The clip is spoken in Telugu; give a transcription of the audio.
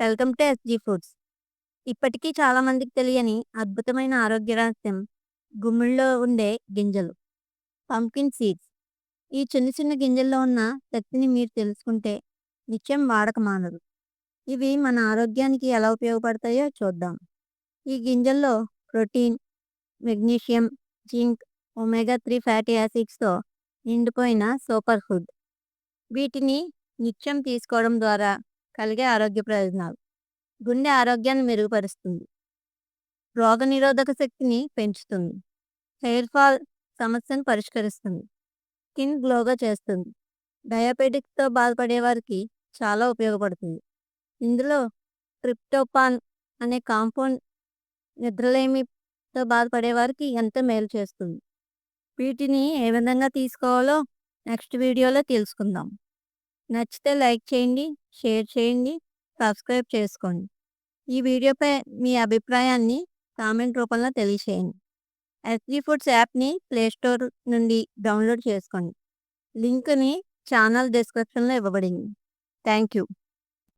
Welcome to SG foods. ఇప్పటికీ చాలా మందికి తెలియని అద్భుతమైన ఆరోగ్య రహస్యం గుమ్మిళ్ళలో ఉండే గింజలు పంకిన్ సీడ్స్. ఈ చిన్న చిన్న గింజల్లో ఉన్న శక్తిని మీరు తెలుసుకుంటే నిత్యం వాడకమానరు ఇవి మన ఆరోగ్యానికి ఎలా ఉపయోగపడతాయో చూద్దాం. ఈ గింజల్లో protein magnesium zinc omega three fatty యాసిడ్స్తో నిండిపోయిన సూపర్ ఫుడ్. వీటిని నిత్యం తీసుకోవడం ద్వారా కలిగే ఆరోగ్య ప్రయోజనాలు. గుండె ఆరోగ్యాన్ని మెరుగుపరుస్తుంది. రోగనిరోధక శక్తిని పెంచుతుంది. హెయిర్ ఫాల్ సమస్యను పరిష్కరిస్తుంది. స్కిన్ గ్లోగా చేస్తుంది. డయాబెటిక్తో బాధపడే వారికి చాలా ఉపయోగపడుతుంది. ఇందులో ట్రిప్టోపాన్ అనే కాంపౌండ్ నిద్రలేమితో బాధపడే వారికి ఎంతో మేలు చేస్తుంది? వీటిని ఏ విధంగా తీసుకోవాలో నెక్స్ట్ వీడియోలో తెలుసుకుందాం. నచ్చితే లైక్ చేయండి షేర్ చేయండి సబ్స్క్రైబ్ చేసుకోండి. ఈ వీడియోపై మీ అభిప్రాయాన్ని కామెంట్ రూపంలో తెలియచేయండి. ఎస్జీ ఫుడ్స్ యాప్ని ప్లేస్టోర్ నుండి డౌన్లోడ్ చేసుకోండి. లింక్ని ఛానల్ డిస్క్రిప్షన్లో ఇవ్వబడింది. Thank you.